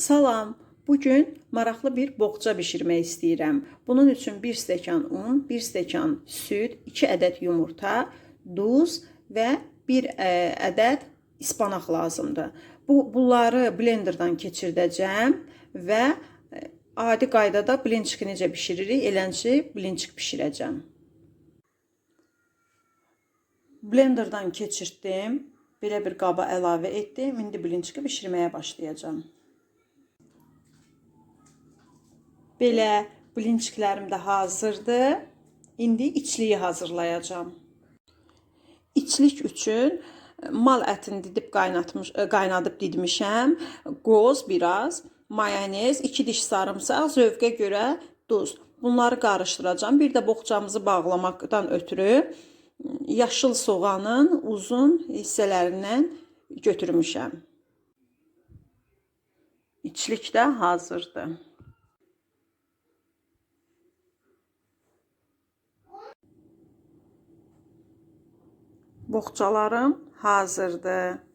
Salam. Bugün maraqlı bir boğça bişirmək istəyirəm. Bunun üçün 1 stəkan un, 1 stəkan süd, 2 ədəd yumurta, duz və 1 ədəd ispanaq lazımdır. Bu bunları blenderdan keçirdəcəm və e, adi qaydada blinçiki necə bişiririk, elənçi blinçik bişirəcəm. Blenderdan keçirtdim. Belə bir qaba əlavə etdim. İndi blinçiki bişirməyə başlayacağam. Belə blinçiklərim də hazırdır. İndi içliyi hazırlayacağam. İçlik üçün mal ətini didib qaynatmış, e, qaynadıb didmişəm. Qoz biraz, mayonez, 2 diş sarımsaq, zövqə görə duz. Bunları qarışdıracağam. Bir də boğçamızı bağlamaqdan ötürü yaşıl soğanın uzun hissələrindən götürmüşəm. İçlik də hazırdır. Boğçalarım hazırdır.